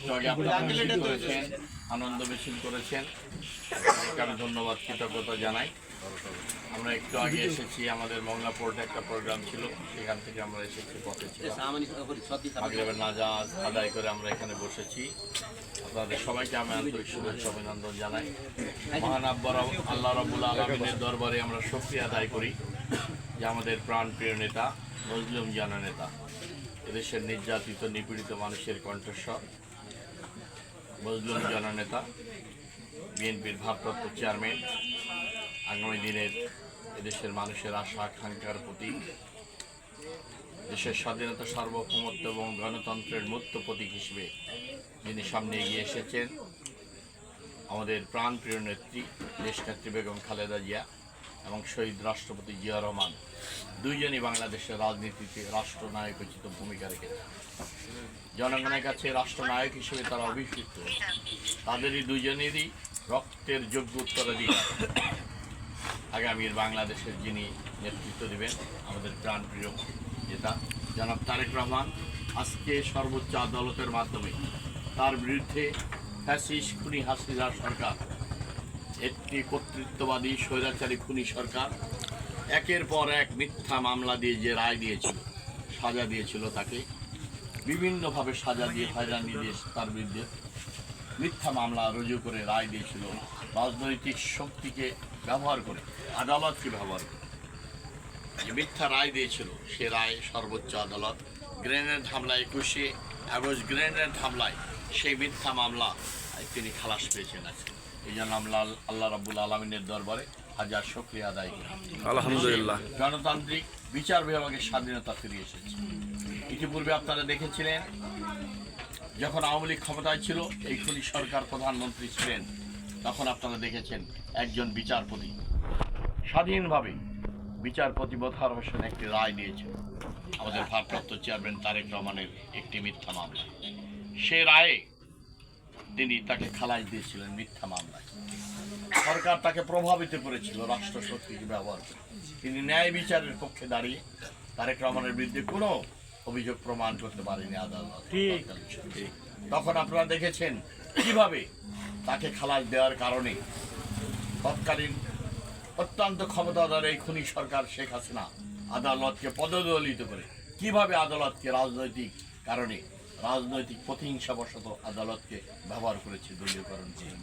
একটু আগে আপনারা করেছেন আনন্দ মিছিল করেছেন। আমি ধন্যবাদ কৃতজ্ঞতা জানাই। আমরা একটু আগে এসেছি আমাদের মংলা পোর্টে একটা প্রোগ্রাম ছিল সেখান থেকে আমরা এসেছি পথে ছিলাম। নাজাজ আদায় করে আমরা এখানে বসেছি। আপনাদের সবাইকে আমি আন্তরিক শুভেচ্ছা অভিনন্দন জানাই। মহান আব্বার আল্লাহ রবুল্লা আলমিনের দরবারে আমরা শক্তি আদায় করি যে আমাদের প্রাণপ্রিয় নেতা নজলুম জানা নেতা। এদেশের নির্যাতিত নিপীড়িত মানুষের কণ্ঠস্বর। মজলুম জানা নেতা বিএনপির ভারপ্রাপ্ত চেয়ারম্যান, আগামী দিনের এদেশের মানুষের আশা, আকাঙ্ক্ষার প্রতীক। দেশের স্বাধীনতা সার্বভৌমত্ব এবং গণতন্ত্রের মূর্ত প্রতীক হিসেবে যিনি সামনে এগিয়ে এসেছেন, আমাদের প্রাণপ্রিয় নেত্রী, দেশনেত্রী বেগম খালেদা জিয়া। এবং শহীদ রাষ্ট্রপতি জিয়া রহমান দুইজনই বাংলাদেশের রাজনীতিতে রাষ্ট্রনায়ক উচিত ভূমিকা রেখেছে জনগণের কাছে রাষ্ট্রনায়ক হিসেবে তারা অভিষিক্ত। তাদেরই দুজনেরই রক্তের যোগ্য উত্তরাধিকার। আগামীর বাংলাদেশের যিনি নেতৃত্ব দেবেন, আমাদের প্রাণপ্রিয় নেতা জনাব তারেক রহমান, আজকে সর্বোচ্চ আদালতের মাধ্যমে তার বিরুদ্ধে ফ্যাসিস খুনি হাসিনা সরকার একটি কর্তৃত্ববাদী, স্বৈরাচারী খুনি সরকার একের পর এক মিথ্যা মামলা দিয়ে যে রায় দিয়েছিল, সাজা দিয়েছিল তাকে। বিভিন্নভাবে সাজা দিয়ে হয়রানি দিয়ে তার বিরুদ্ধে মিথ্যা মামলা রুজু করে রায় দিয়েছিল। রাজনৈতিক শক্তিকে ব্যবহার করে, আদালতকে ব্যবহার করে। যে মিথ্যা রায় দিয়েছিল, সে রায় সর্বোচ্চ আদালত গ্রেনেড হামলায় একুশে আগস্ট, গ্রেনেড হামলায় সেই মিথ্যা মামলা তিনি খালাস পেয়েছেন আজকে। এই জন্য আমরা আল্লাহ রাবুল আলমিনের দরবারে হাজার শুক্রিয়া আদায় করি। আলহামদুলিল্লাহ। গণতান্ত্রিক বিচার বিভাগের স্বাধীনতা ফিরে এসেছে। ইতিপূর্বে আপনারা দেখেছিলেন যখন আওয়ামী লীগ ক্ষমতায় ছিল এই খুনি সরকার প্রধানমন্ত্রী ছিলেন তখন আপনারা দেখেছেন একজন বিচারপতি। স্বাধীনভাবে বিচারপতি মোতাহার হোসেন একটি রায় দিয়েছিল আমাদের ভারপ্রাপ্ত চেয়ারম্যান তারেক রহমানের একটি মিথ্যা মামলা। সে রায়ে তিনি তাকে খালাস দিয়েছিলেন মিথ্যা মামলায়। সরকার তাকে প্রভাবিত করেছিল রাষ্ট্র শক্তিকে ব্যবহার করে। তিনি ন্যায় বিচারের পক্ষে দাঁড়িয়ে তারেক রহমানের বিরুদ্ধে কোনো অভিযোগ প্রমাণ করতে পারেনি আদালত। তখন আপনারা দেখেছেন কীভাবে তাকে খালাস দেওয়ার কারণে তৎকালীন অত্যন্ত ক্ষমতাধর এই খুনি সরকার শেখ হাসিনা আদালতকে পদদলিত করে কীভাবে আদালতকে রাজনৈতিক কারণে রাজনৈতিক প্রতিহিংসাবশত আদালতকে ব্যবহার করেছে দলীয়করণ করে।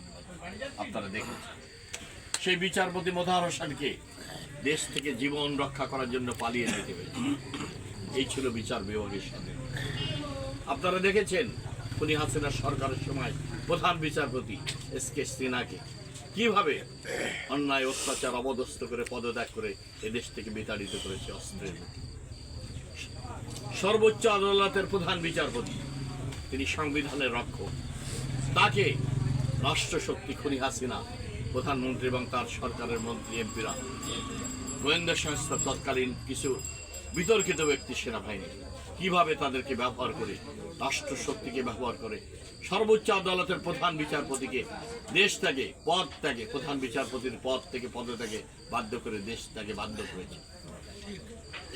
আপনারা দেখেছেন সেই বিচারপতি মোতাহার হোসেনকে দেশ থেকে জীবন রক্ষা করার জন্য পালিয়ে যেতে হয়েছে। এই ছিল বিচার বিভাগের সাথে। আপনারা দেখেছেন খুনি হাসিনার সরকারের সময় প্রধান বিচারপতি এস কে সিনহাকে কীভাবে অন্যায়, অত্যাচার অবদস্ত করে, পদত্যাগ করে এদেশ থেকে বিতাড়িত করেছে অস্ত্রের। সর্বোচ্চ আদালতের প্রধান বিচারপতি তিনি সংবিধানের রক্ষক। তাকে রাষ্ট্রশক্তি খুনি হাসিনা, প্রধানমন্ত্রী এবং তার সরকারের মন্ত্রী এমপিরা, গোয়েন্দা সংস্থা তৎকালীন কিছু বিতর্কিত ব্যক্তি সেনাবাহিনী কীভাবে তাদেরকে ব্যবহার করে, রাষ্ট্রশক্তিকে ব্যবহার করে, সর্বোচ্চ আদালতের প্রধান বিচারপতিকে দেশ থেকে পদ থেকে প্রধান বিচারপতির পদ থেকে পদত্যাগে বাধ্য করে দেশ থেকে বাধ্য করেছে।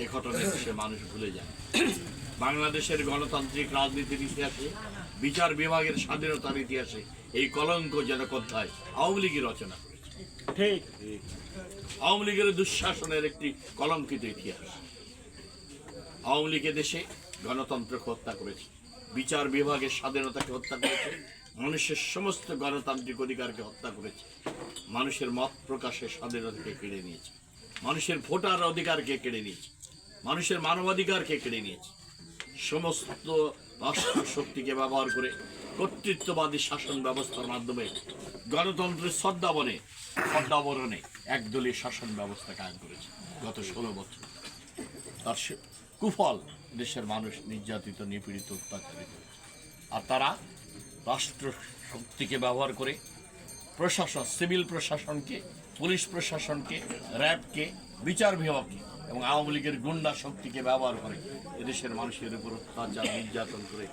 এ ঘটনা মানুষ ভুলে যায়। বাংলাদেশের গণতান্ত্রিক রাজনীতির ইতিহাসে বিচার বিভাগের স্বাধীনতার ইতিহাসে এই কলঙ্কজনক অধ্যায় আওয়ামী লীগের রচনা করেছে। ঠিক। আওয়ামী লীগের দুঃশাসনের একটি কলঙ্কিত ইতিহাস। আওয়ামী লীগের দেশে গণতন্ত্রকে হত্যা করেছে বিচার বিভাগের স্বাধীনতাকে হত্যা করেছে মানুষের সমস্ত গণতান্ত্রিক অধিকারকে হত্যা করেছে মানুষের মত প্রকাশের স্বাধীনতাকে কেড়ে নিয়েছে মানুষের ভোটার অধিকারকে কেড়ে নিয়েছে মানুষের মানবাধিকারকে কেড়ে নিয়েছে। সমস্ত রাষ্ট্র শক্তিকে ব্যবহার করে কর্তৃত্ববাদী শাসন ব্যবস্থার মাধ্যমে গণতন্ত্রের শ্রদ্ধাবনে শ্রদ্ধাবরণে একদলীয় শাসন ব্যবস্থা কায়েম করেছে গত ষোলো বছর তার কুফল দেশের মানুষ নির্যাতিত, নিপীড়িত, অত্যাচারিত। আর তারা রাষ্ট্র শক্তিকে ব্যবহার করে প্রশাসন, সিভিল প্রশাসনকে, পুলিশ প্রশাসনকে, র্যাবকে, বিচার বিভাগকে এবং আওয়ামী লীগের গুন্ডা শক্তিকে ব্যবহার করে এদেশের মানুষের উপর অত্যাচার, নির্যাতন করে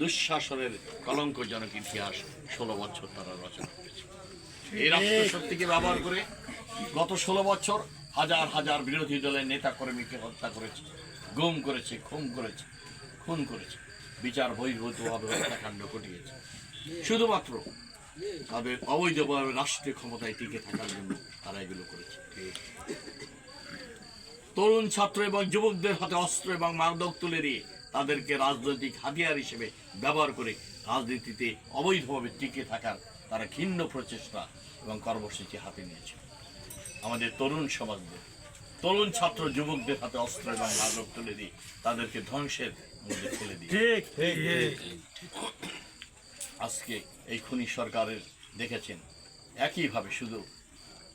দুঃশাসনের কলঙ্কজনক ইতিহাস ষোলো বছর তারা রচনা করেছে। এই রাষ্ট্র শক্তিকে ব্যবহার করে গত ষোলো বছর হাজার হাজার বিরোধী দলের নেতা কর্মীকে হত্যা করেছে, গুম করেছে, খুন করেছে খুন করেছে, বিচার বহির্ভূতভাবে হত্যাকাণ্ড ঘটিয়েছে। শুধুমাত্র তাদের অবৈধভাবে রাষ্ট্রীয় ক্ষমতায় টিকে থাকার জন্য তারা এগুলো করেছে। তরুণ ছাত্র এবং যুবকদের হাতে অস্ত্র এবং মাদক তুলে দিয়ে তাদেরকে রাজনৈতিক হাতিয়ার হিসেবে ব্যবহার করে রাজনীতিতে অবৈধভাবে টিকে থাকার তারা ঘিন্ন প্রচেষ্টা এবং কর্মসূচি হাতে নিয়েছে। আমাদের তরুণ সমাজদের তরুণ ছাত্র যুবকদের হাতে অস্ত্র এবং মাদক তুলে দিয়ে তাদেরকে ধ্বংসের মধ্যে ফেলে দিয়ে আজকে এই খুনি সরকারের দেখেছেন একইভাবে শুধু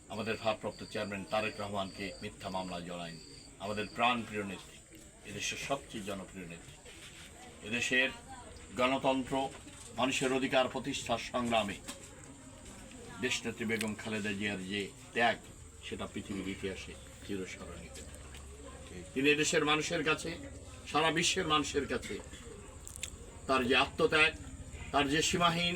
আমাদের ভারপ্রাপ্ত চেয়ারম্যান তারেক রহমানকে মিথ্যা মামলা জড়ায়নি আমাদের প্রাণপ্রিয় নেত্রী, এদেশের সবচেয়ে জনপ্রিয় নেত্রী। এদেশের গণতন্ত্র, মানুষের অধিকার প্রতিষ্ঠার সংগ্রামে দেশ দেশনেত্রী বেগম খালেদা জিয়ার যে ত্যাগ, সেটা পৃথিবীর ইতিহাসে চিরস্মরণীয়। তিনি এদেশের মানুষের কাছে, সারা বিশ্বের মানুষের কাছে তার যে আত্মত্যাগ, তার যে সীমাহীন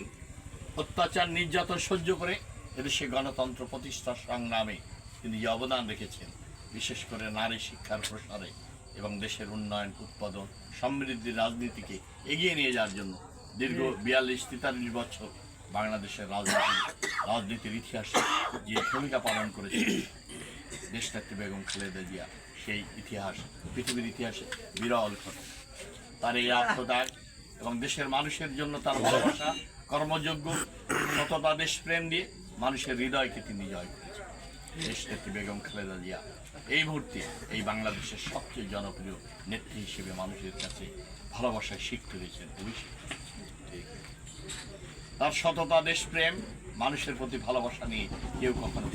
অত্যাচার, নির্যাতন সহ্য করে এদেশে গণতন্ত্র প্রতিষ্ঠার সংগ্রামে তিনি যে অবদান রেখেছেন বিশেষ করে নারী শিক্ষার প্রসারে এবং দেশের উন্নয়ন উৎপাদন সমৃদ্ধির রাজনীতিকে এগিয়ে নিয়ে যাওয়ার জন্য দীর্ঘ বিয়াল্লিশ তেতাল্লিশ বছর বাংলাদেশের রাজনীতি রাজনীতির ইতিহাসে যে ভূমিকা পালন করেছে দেশনেত্রী বেগম খালেদা জিয়া সেই ইতিহাস পৃথিবীর ইতিহাসে বিরল ঘটনা। তার এই আত্মত্যাগ এবং দেশের মানুষের জন্য তার ভালোবাসা কর্মযোগ্য সততা দেশপ্রেম দিয়ে মানুষের হৃদয়কে তিনি জয় করেছেন। দেশনেত্রী বেগম খালেদা জিয়া এই মুহূর্তে এই বাংলাদেশের সবচেয়ে জনপ্রিয় নেত্রী হিসেবে মানুষের কাছে ভালোবাসায় শিখতে হয়েছেন তার সততা, দেশপ্রেম মানুষের প্রতি ভালোবাসা নিয়ে কেউ কখনো